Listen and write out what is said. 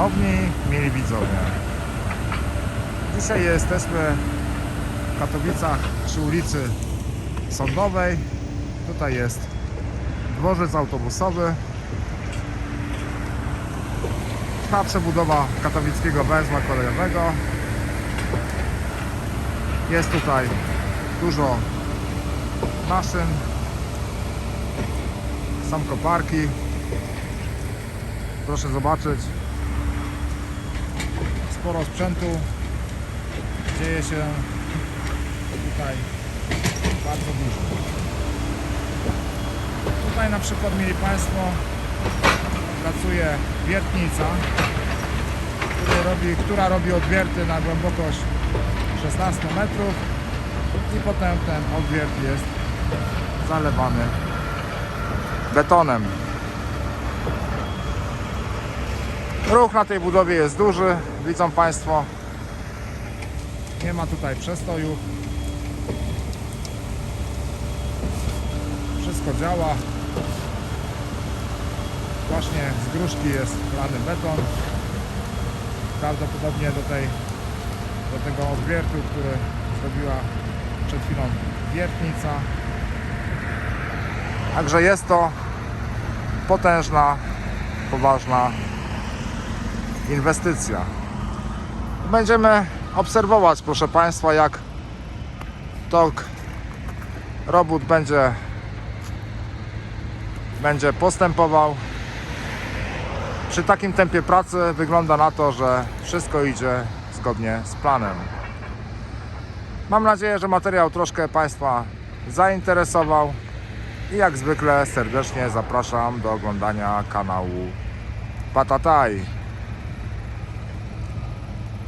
Szanowni mili widzowie, dzisiaj jesteśmy w Katowicach przy ulicy Sądowej. Tutaj jest dworzec autobusowy. Trwa przebudowa katowickiego węzła kolejowego. Jest tutaj dużo maszyn, są koparki. Proszę zobaczyć. Sporo sprzętu. Dzieje się tutaj bardzo dużo. Tutaj na przykład mieli Państwo pracuje wiertnica, który robi, która robi odwierty na głębokość 16 metrów i potem ten odwiert jest zalewany betonem. Ruch na tej budowie jest duży, widzą Państwo. Nie ma tutaj przestojów. Wszystko działa. Właśnie z gruszki jest lany beton. Prawdopodobnie do, tej, do tego odwiertu, który zrobiła przed chwilą wiertnica. Także jest to potężna, poważna inwestycja. Będziemy obserwować, proszę Państwa, jak tok robót będzie, będzie postępował. Przy takim tempie pracy wygląda na to, że wszystko idzie zgodnie z planem. Mam nadzieję, że materiał troszkę Państwa zainteresował i jak zwykle serdecznie zapraszam do oglądania kanału Patataj.